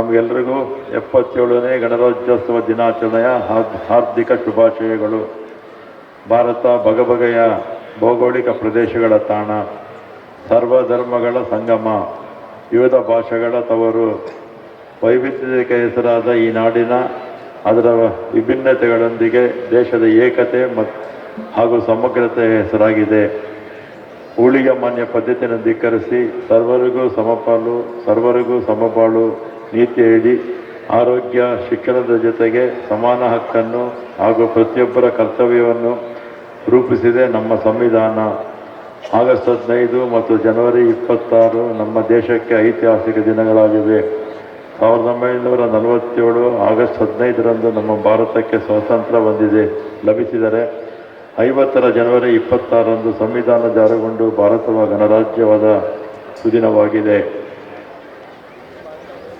ತಮಗೆಲ್ಲರಿಗೂ ಎಪ್ಪತ್ತೇಳನೇ ಗಣರಾಜ್ಯೋತ್ಸವ ದಿನಾಚರಣೆಯ ಹಾರ್- ಹಾರ್ದಿಕ ಶುಭಾಶಯಗಳು. ಭಾರತ ಬಗೆಬಗೆಯ ಭೌಗೋಳಿಕ ಪ್ರದೇಶಗಳ ತಾಣ ಸರ್ವಧರ್ಮಗಳ ಸಂಗಮ, ವಿವಿಧ ಭಾಷೆಗಳ ತವರು, ವೈವಿಧ್ಯತೆಗೆ ಹೆಸರಾದ ಈ ನಾಡಿನ ಅದರ ವಿಭಿನ್ನತೆಗಳೊಂದಿಗೆ ದೇಶದ ಏಕತೆ ಮತ್ತು ಹಾಗೂ ಸಮಗ್ರತೆ ಹೆಸರಾಗಿದೆ. ಊಳಿಗೆ ಮಾನ್ಯ ಪದ್ಧತಿಯನ್ನು ಧಿಕ್ಕರಿಸಿ, ಸರ್ವರಿಗೂ ಸಮಪಾಲು, ಸರ್ವರಿಗೂ ಸಮಬಾಳು ನೀತಿಯಡಿ ಆರೋಗ್ಯ, ಶಿಕ್ಷಣದ ಜೊತೆಗೆ ಸಮಾನ ಹಕ್ಕನ್ನು ಹಾಗೂ ಪ್ರತಿಯೊಬ್ಬರ ಕರ್ತವ್ಯವನ್ನು ರೂಪಿಸಿದೆ ನಮ್ಮ ಸಂವಿಧಾನ. ಆಗಸ್ಟ್ ಹದಿನೈದು ಮತ್ತು ಜನವರಿ ಇಪ್ಪತ್ತಾರು ನಮ್ಮ ದೇಶಕ್ಕೆ ಐತಿಹಾಸಿಕ ದಿನಗಳಾಗಿವೆ. ಸಾವಿರದ ಒಂಬೈನೂರ ನಲವತ್ತೇಳು ಆಗಸ್ಟ್ ಹದಿನೈದರಂದು ನಮ್ಮ ಭಾರತಕ್ಕೆ ಸ್ವಾತಂತ್ರ್ಯ ಬಂದಿದೆ. ಲಭಿಸಿದರೆ ಐವತ್ತರ ಜನವರಿ ಇಪ್ಪತ್ತಾರರಂದು ಸಂವಿಧಾನ ಜಾರಿಗೊಂಡು ಭಾರತವ ಗಣರಾಜ್ಯವಾದ ಸುದಿನವಾಗಿದೆ.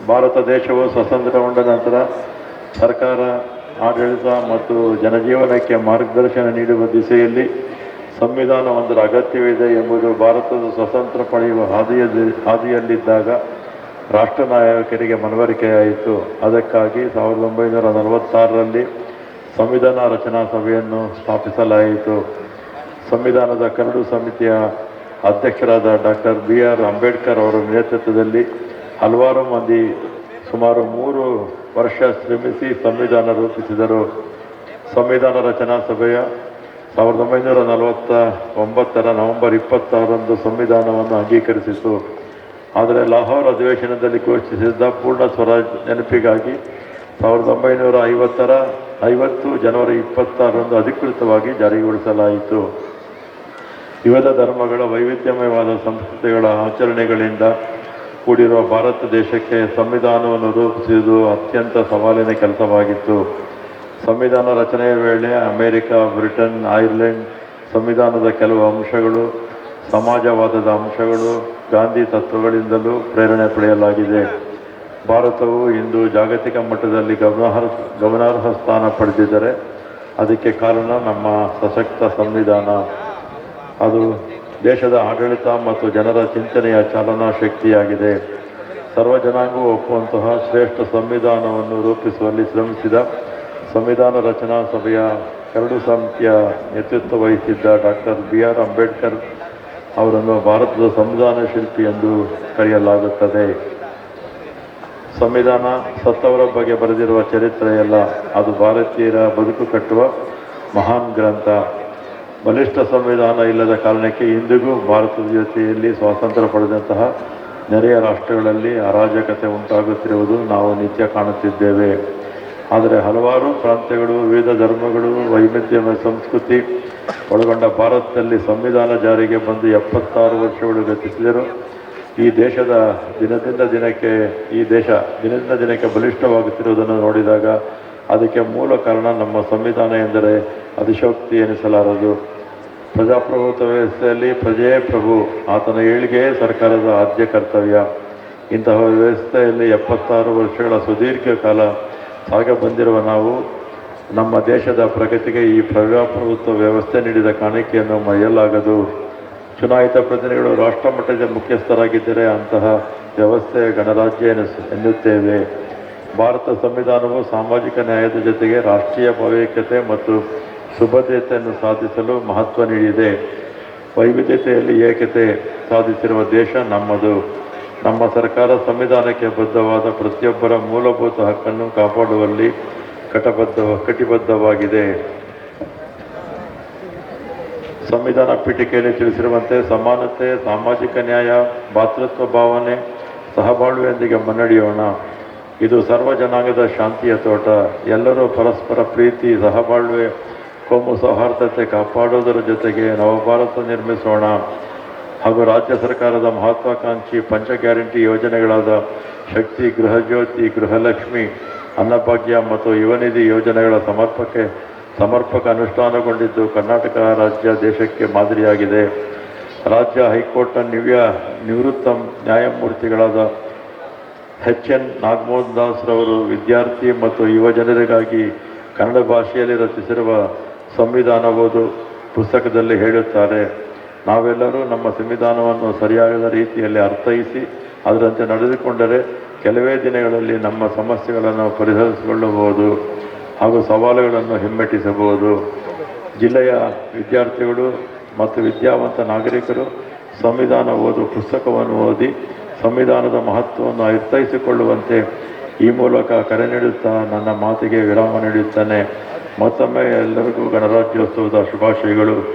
ಭಾರತ ದೇಶವು ಸ್ವತಂತ್ರಗೊಂಡ ನಂತರ ಸರ್ಕಾರ, ಆಡಳಿತ ಮತ್ತು ಜನಜೀವನಕ್ಕೆ ಮಾರ್ಗದರ್ಶನ ನೀಡುವ ದಿಸೆಯಲ್ಲಿ ಸಂವಿಧಾನ ಒಂದರ ಅಗತ್ಯವಿದೆ ಎಂಬುದು ಭಾರತದ ಸ್ವತಂತ್ರ ಪಡೆಯುವ ಹಾದಿಯಲ್ಲಿ, ಹಾದಿಯಲ್ಲಿದ್ದಾಗ ರಾಷ್ಟ್ರ ನಾಯಕರಿಗೆ ಮನವರಿಕೆಯಾಯಿತು. ಅದಕ್ಕಾಗಿ ಸಾವಿರದ ಒಂಬೈನೂರ ನಲವತ್ತಾರರಲ್ಲಿ ಸಂವಿಧಾನ ರಚನಾ ಸಭೆಯನ್ನು ಸ್ಥಾಪಿಸಲಾಯಿತು. ಸಂವಿಧಾನದ ಕರಡು ಸಮಿತಿಯ ಅಧ್ಯಕ್ಷರಾದ ಡಾಕ್ಟರ್ ಬಿ ಆರ್ ಅಂಬೇಡ್ಕರ್ ಅವರ ನೇತೃತ್ವದಲ್ಲಿ ಹಲವಾರು ಮಂದಿ ಸುಮಾರು ಮೂರು ವರ್ಷ ಶ್ರಮಿಸಿ ಸಂವಿಧಾನ ರೂಪಿಸಿದರು. ಸಂವಿಧಾನ ರಚನಾ ಸಭೆಯ ಸಾವಿರದ ಒಂಬೈನೂರ ನಲವತ್ತ ಒಂಬತ್ತರ ನವೆಂಬರ್ ಇಪ್ಪತ್ತಾರರಂದು ಸಂವಿಧಾನವನ್ನು ಅಂಗೀಕರಿಸಿತು ಆದರೆ ಲಾಹೋರ್ ಅಧಿವೇಶನದಲ್ಲಿ ಘೋಷಿಸಿದ್ದ ಪೂರ್ಣ ಸ್ವರಾಜ್ ನೆನಪಿಗಾಗಿ ಸಾವಿರದ ಒಂಬೈನೂರ ಐವತ್ತರ ಐವತ್ತು ಜನವರಿ ಇಪ್ಪತ್ತಾರರಂದು ಅಧಿಕೃತವಾಗಿ ಜಾರಿಗೊಳಿಸಲಾಯಿತು. ವಿವಿಧ ಧರ್ಮಗಳ ವೈವಿಧ್ಯಮಯವಾದ ಸಂಸ್ಕೃತಿಗಳ ಆಚರಣೆಗಳಿಂದ ಕೂಡಿರುವ ಭಾರತ ದೇಶಕ್ಕೆ ಸಂವಿಧಾನವನ್ನು ರೂಪಿಸಿದ್ದು ಅತ್ಯಂತ ಸವಾಲಿನ ಕೆಲಸವಾಗಿತ್ತು. ಸಂವಿಧಾನ ರಚನೆಯ ವೇಳೆ ಅಮೆರಿಕ, ಬ್ರಿಟನ್, ಐರ್ಲೆಂಡ್ ಸಂವಿಧಾನದ ಕೆಲವು ಅಂಶಗಳು, ಸಮಾಜವಾದದ ಅಂಶಗಳು, ಗಾಂಧಿ ತತ್ವಗಳಿಂದಲೂ ಪ್ರೇರಣೆ ಪಡೆಯಲಾಗಿದೆ. ಭಾರತವು ಇಂದು ಜಾಗತಿಕ ಮಟ್ಟದಲ್ಲಿ ಗಮನಾರ್ಹ ಗಮನಾರ್ಹ ಸ್ಥಾನ ಪಡೆದಿದ್ದರೆ ಅದಕ್ಕೆ ಕಾರಣ ನಮ್ಮ ಸಶಕ್ತ ಸಂವಿಧಾನ. ಅದು ದೇಶದ ಆಡಳಿತ ಮತ್ತು ಜನರ ಚಿಂತನೆಯ ಚಾಲನಾ ಶಕ್ತಿಯಾಗಿದೆ. ಸರ್ವ ಜನಾಂಗವು ಒಪ್ಪುವಂತಹ ಶ್ರೇಷ್ಠ ಸಂವಿಧಾನವನ್ನು ರೂಪಿಸುವಲ್ಲಿ ಶ್ರಮಿಸಿದ ಸಂವಿಧಾನ ರಚನಾ ಸಭೆಯ ಕರಡು ಸಮಿತಿಯ ನೇತೃತ್ವ ವಹಿಸಿದ್ದ ಡಾಕ್ಟರ್ ಬಿ ಆರ್ ಅಂಬೇಡ್ಕರ್ ಅವರನ್ನು ಭಾರತದ ಸಂವಿಧಾನ ಶಿಲ್ಪಿ ಎಂದು ಕರೆಯಲಾಗುತ್ತದೆ. ಸಂವಿಧಾನ ಸತ್ತವರ ಬಗ್ಗೆ ಬರೆದಿರುವ ಚರಿತ್ರೆಯಲ್ಲ, ಅದು ಭಾರತೀಯರ ಬದುಕು ಕಟ್ಟುವ ಮಹಾನ್ ಗ್ರಂಥ. ಬಲಿಷ್ಠ ಸಂವಿಧಾನ ಇಲ್ಲದ ಕಾರಣಕ್ಕೆ ಇಂದಿಗೂ ಭಾರತದ ಜೊತೆಯಲ್ಲಿ ಸ್ವಾತಂತ್ರ್ಯ ಪಡೆದಂತಹ ನೆರೆಯ ರಾಷ್ಟ್ರಗಳಲ್ಲಿ ಅರಾಜಕತೆ ಉಂಟಾಗುತ್ತಿರುವುದು ನಾವು ನಿತ್ಯ ಕಾಣುತ್ತಿದ್ದೇವೆ. ಆದರೆ ಹಲವಾರು ಪ್ರಾಂತ್ಯಗಳು, ವಿವಿಧ ಧರ್ಮಗಳು, ವೈವಿಧ್ಯಮಯ ಸಂಸ್ಕೃತಿ ಒಳಗೊಂಡ ಭಾರತದಲ್ಲಿ ಸಂವಿಧಾನ ಜಾರಿಗೆ ಬಂದು ಎಪ್ಪತ್ತಾರು ವರ್ಷಗಳು ಗತಿಸಿದರು ಈ ದೇಶದ ದಿನದಿಂದ ದಿನಕ್ಕೆ, ಈ ದೇಶ ದಿನದಿಂದ ದಿನಕ್ಕೆ ಬಲಿಷ್ಠವಾಗುತ್ತಿರುವುದನ್ನು ನೋಡಿದಾಗ ಅದಕ್ಕೆ ಮೂಲ ಕಾರಣ ನಮ್ಮ ಸಂವಿಧಾನ ಎಂದರೆ ಅತಿಶೋಕ್ತಿ ಎನಿಸಲಾರದು. ಪ್ರಜಾಪ್ರಭುತ್ವ ವ್ಯವಸ್ಥೆಯಲ್ಲಿ ಪ್ರಜೆಯೇ ಪ್ರಭು ಆತನ ಏಳಿಗೆಯೇ ಸರ್ಕಾರದ ಆದ್ಯ ಕರ್ತವ್ಯ. ಇಂತಹ ವ್ಯವಸ್ಥೆಯಲ್ಲಿ ಎಪ್ಪತ್ತಾರು ವರ್ಷಗಳ ಸುದೀರ್ಘ ಕಾಲ ಸಾಗ ಬಂದಿರುವ ನಾವು, ನಮ್ಮ ದೇಶದ ಪ್ರಗತಿಗೆ ಈ ಪ್ರಜಾಪ್ರಭುತ್ವ ವ್ಯವಸ್ಥೆ ನೀಡಿದ ಕಾಣಿಕೆಯನ್ನು ಮರೆಯಲಾಗದು. ಚುನಾಯಿತ ಪ್ರತಿನಿಧಿಗಳು ರಾಷ್ಟ್ರಮಟ್ಟದ ಮುಖ್ಯಸ್ಥರಾಗಿದ್ದರೆ ಅಂತಹ ವ್ಯವಸ್ಥೆ ಗಣರಾಜ್ಯ ಎನ್ನುತ್ತೇವೆ. ಭಾರತ ಸಂವಿಧಾನವು ಸಾಮಾಜಿಕ ನ್ಯಾಯದ ಜೊತೆಗೆ ರಾಷ್ಟ್ರೀಯ ಭಾವೈಕ್ಯತೆ ಮತ್ತು ಸುಭದ್ರತೆಯನ್ನು ಸಾಧಿಸಲು ಮಹತ್ವ ನೀಡಿದೆ. ವೈವಿಧ್ಯತೆಯಲ್ಲಿ ಏಕತೆ ಸಾಧಿಸಿರುವ ದೇಶ ನಮ್ಮದು. ನಮ್ಮ ಸರ್ಕಾರ ಸಂವಿಧಾನಕ್ಕೆ ಬದ್ಧವಾದ ಪ್ರತಿಯೊಬ್ಬರ ಮೂಲಭೂತ ಹಕ್ಕನ್ನು ಕಾಪಾಡುವಲ್ಲಿ ಕಟಬದ್ಧ, ಕಟಿಬದ್ಧವಾಗಿದೆ. ಸಂವಿಧಾನ ಪೀಠಿಕೆಯಲ್ಲಿ ತಿಳಿಸಿರುವಂತೆ ಸಮಾನತೆ, ಸಾಮಾಜಿಕ ನ್ಯಾಯ, ಭಾತೃತ್ವ ಭಾವನೆ, ಸಹಬಾಳ್ವೆಯೊಂದಿಗೆ ಮುನ್ನಡೆಯೋಣ. ಇದು ಸರ್ವ ಜನಾಂಗದ ಶಾಂತಿಯ ತೋಟ. ಎಲ್ಲರೂ ಪರಸ್ಪರ ಪ್ರೀತಿ, ಸಹಬಾಳ್ವೆ ಕೋಮು ಸೌಹಾರ್ದತೆ ಕಾಪಾಡುವುದರ ಜೊತೆಗೆ ನವಭಾರತ ನಿರ್ಮಿಸೋಣ. ಹಾಗೂ ರಾಜ್ಯ ಸರ್ಕಾರದ ಮಹತ್ವಾಕಾಂಕ್ಷಿ ಪಂಚ ಗ್ಯಾರಂಟಿ ಯೋಜನೆಗಳಾದ ಶಕ್ತಿ ಗೃಹಜ್ಯೋತಿ ಗೃಹಲಕ್ಷ್ಮಿ, ಅನ್ನಭಾಗ್ಯ ಮತ್ತು ಯುವನಿಧಿ ಯೋಜನೆಗಳ ಸಮರ್ಪಕ್ಕೆ ಸಮರ್ಪಕ ಅನುಷ್ಠಾನಗೊಂಡಿದ್ದು ಕರ್ನಾಟಕ ರಾಜ್ಯ ದೇಶಕ್ಕೆ ಮಾದರಿಯಾಗಿದೆ. ರಾಜ್ಯ ಹೈಕೋರ್ಟ್ನ ನಿವ್ಯ ನಿವೃತ್ತ ನ್ಯಾಯಮೂರ್ತಿಗಳಾದ ಎಚ್ ಎನ್ ನಾಗಮೋಹನ್ ದಾಸ್ರವರು ವಿದ್ಯಾರ್ಥಿ ಮತ್ತು ಯುವ ಜನರಿಗಾಗಿ ಕನ್ನಡ ಭಾಷೆಯಲ್ಲಿ ರಚಿಸಿರುವ ಸಂವಿಧಾನ ಓದು ಪುಸ್ತಕದಲ್ಲಿ ಹೇಳುತ್ತಾರೆ, ನಾವೆಲ್ಲರೂ ನಮ್ಮ ಸಂವಿಧಾನವನ್ನು ಸರಿಯಾದ ರೀತಿಯಲ್ಲಿ ಅರ್ಥೈಸಿ, ಅದರಂತೆ ನಡೆದುಕೊಂಡರೆ ಕೆಲವೇ ದಿನಗಳಲ್ಲಿ ನಮ್ಮ ಸಮಸ್ಯೆಗಳನ್ನು ಪರಿಹರಿಸಿಕೊಳ್ಳಬಹುದು ಹಾಗೂ ಸವಾಲುಗಳನ್ನು ಹಿಮ್ಮೆಟ್ಟಿಸಬಹುದು. ಜಿಲ್ಲೆಯ ವಿದ್ಯಾರ್ಥಿಗಳು ಮತ್ತು ವಿದ್ಯಾವಂತ ನಾಗರಿಕರು ಸಂವಿಧಾನ ಓದು ಪುಸ್ತಕವನ್ನು ಓದಿ ಸಂವಿಧಾನದ ಮಹತ್ವವನ್ನು ಅರ್ಥೈಸಿಕೊಳ್ಳುವಂತೆ ಈ ಮೂಲಕ ಕರೆ ನೀಡುತ್ತಾ ನನ್ನ ಮಾತಿಗೆ ವಿರಾಮ ನೀಡುತ್ತೇನೆ. ಮತ್ತೊಮ್ಮೆ ಎಲ್ಲರಿಗೂ ಗಣರಾಜ್ಯೋತ್ಸವದ ಶುಭಾಶಯಗಳು.